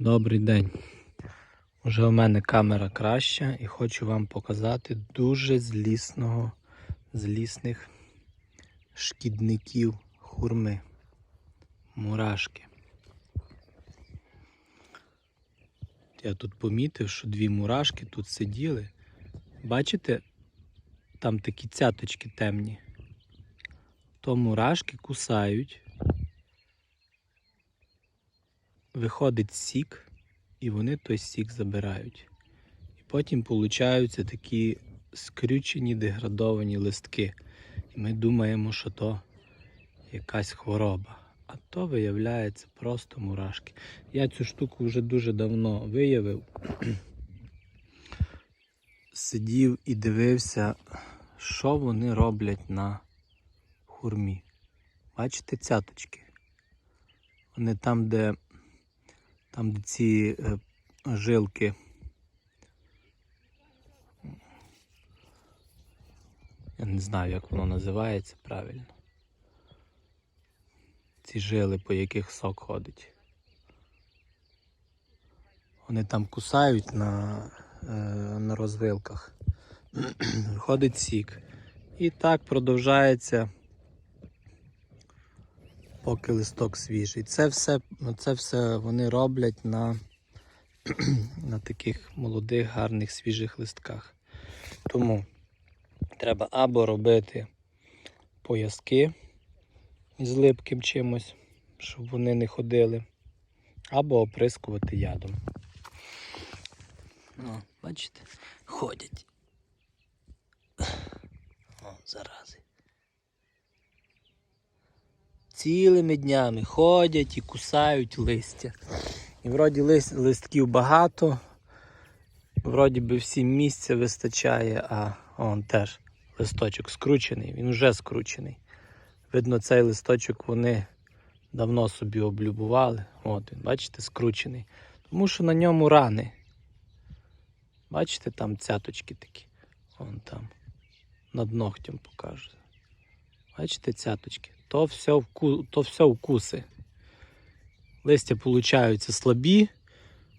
Добрий день. Уже у мене камера краща і хочу вам показати дуже злісного, злісних шкідників хурми. Мурашки. Я тут помітив, що дві мурашки тут сиділи. Бачите, там такі цяточки темні. То мурашки кусають. Виходить сік, і вони той сік забирають. І потім получаються такі скрючені, деградовані листки. І ми думаємо, що то якась хвороба. А то виявляється просто мурашки. Я цю штуку вже дуже давно виявив. Сидів і дивився, що вони роблять на хурмі. Бачите цяточки? Вони там, де там, де ці е, жилки. Я не знаю, як воно називається правильно. Ці жили, по яких сок ходить. Вони там кусають на, е, на розвилках. Виходить сік. І так продовжається поки листок свіжий. Це все, це все вони роблять на, на таких молодих, гарних, свіжих листках. Тому треба або робити пояски з липким чимось, щоб вони не ходили, або оприскувати ядом. О, бачите, ходять. О, зарази цілими днями ходять і кусають листя. І вроді лист, листків багато, вроді би всім місця вистачає, а он теж листочок скручений, він вже скручений. Видно, цей листочок вони давно собі облюбували. От він, бачите, скручений. Тому що на ньому рани. Бачите, там цяточки такі. Вон там. Над ногтем покажу. Бачите, цяточки то все, вку... то все вкуси. Листя получаються слабі,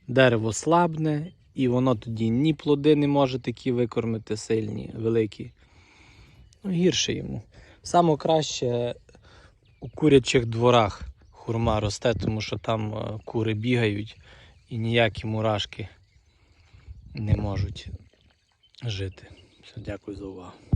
дерево слабне, і воно тоді ні плоди не може такі викормити сильні, великі. Ну, гірше йому. Саме краще у курячих дворах хурма росте, тому що там е, кури бігають і ніякі мурашки не можуть жити. Все, дякую за увагу.